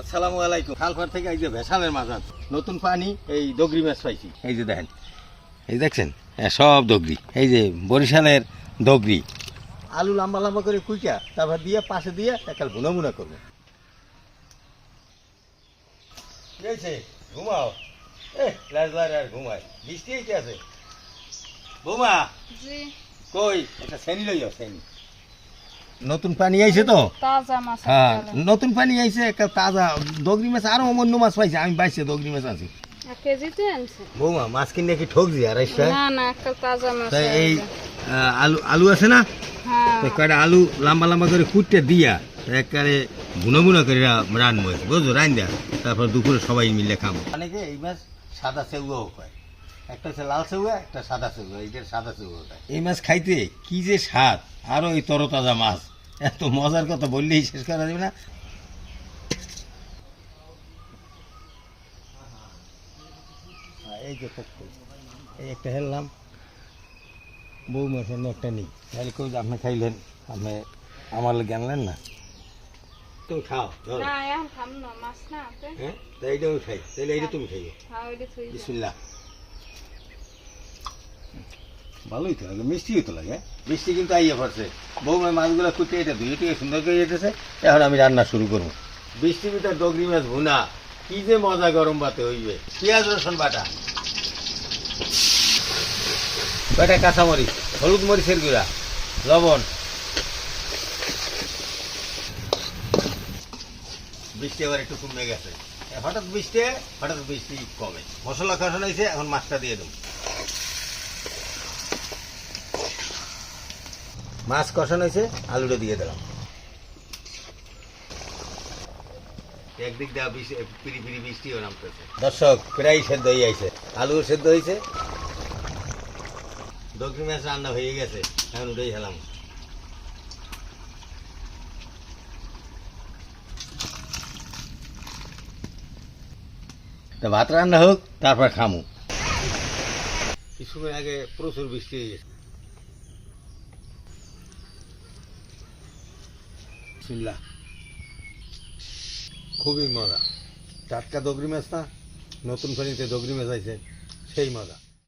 আসসালামু আলাইকুম। খালপার থেকে এই যে ভেসালের মাছ আছে নতুন পানি এই দগরি মাছ পাইছি। এই যে দেখেন এই দেখছেন? হ্যাঁ সব দগরি। এই যে বরিশালের দগরি। আলু লম্বা লম্বা করে কুইকা তারপর দিয়ে পাশে দিয়ে একাল ভুনা ভুনা করব ঘুমাও। এ আর ঘুমায় বৃষ্টি আছে বৌমা কই? একটা শ্রেণি লইও শ্রেণি। নতুন পানি আইছে তো? হ্যাঁ নতুন পানি আইছে একটা তাজা দগরি মাছ আরও অন্য মাছ পাইছে আমি বাইছে দগরি মাছ আছি। বৌমা মাছ কিনে কি ঠকছি আর না না একটা তাজা মাছ তাই এই আলু আলু আছে না? হ্যাঁ। তো কয়টা আলু লম্বা লম্বা করে কুটতে দিয়া একবারে বুনো বুনো করে রানবো বুঝছ রান দেয়া তারপর দুপুরে সবাই মিলে খাব। অনেকে এই মাছ সাদা সেউয়াও খায় একটা হচ্ছে লাল সেউয়া একটা সাদা সেউয়া এইটার সাদা সেউয়া এই মাছ খাইতে কি যে স্বাদ আরও এই তরতাজা মাছ। এত মজার কথা বললেই শেষ করা যাবে না। হ্যাঁ, এই যে এই একটা হেললাম। বউ মাছের একটা নেই। তাহলে কেউ আপনি খাইলেন? আপনি আমার লাগে আনলেন না? তুমি খাও ধরো। না এখন খাম না মাছ না আছে। হ্যাঁ খাই। তাহলে এইটা তুমি খাইও। হ্যাঁ। বিসমিল্লাহ। ভালোই তো লাগে মিষ্টিও তো লাগে। মিষ্টি কিন্তু আইয়ে পড়ছে বৌমা মাছগুলো কুটে এটা ধুয়ে টুয়ে সুন্দর করে যেতেছে এখন আমি রান্না শুরু করব। বৃষ্টি ভিতর ডগরি মাছ ভুনা, কি যে মজা গরম ভাতে হইবে। পেঁয়াজ, রসুন বাটা। কয়টা কাঁচামরিচ? হলুদ মরিচের গুঁড়া। লবণ। বৃষ্টি আবার একটু কমে গেছে। হঠাৎ বৃষ্টি হঠাৎ বৃষ্টি কমে। মশলা কষানো হয়েছে, এখন মাছটা দিয়ে দেবো। মাছ কষানো হয়েছে আলুটা দিয়ে দিলাম। একদিক বৃষ্টি পিড়ি পিড়ি বৃষ্টিও নামতেছে। দর্শক প্রায় সেদ্ধ হয়ে আইছে আলু সেদ্ধ হয়েছে। দক্ষিণ মাছ রান্না হয়ে গেছে এখন উঠেই খেলাম। তা ভাত রান্না হোক তারপর খামু। কিছুক্ষণ আগে প্রচুর বৃষ্টি হয়ে গেছে। বিসমিল্লাহ। খুবই মজা টাটকা দগরি মাছ না নতুন ফেরিতে দগরি মাছ সেই মজা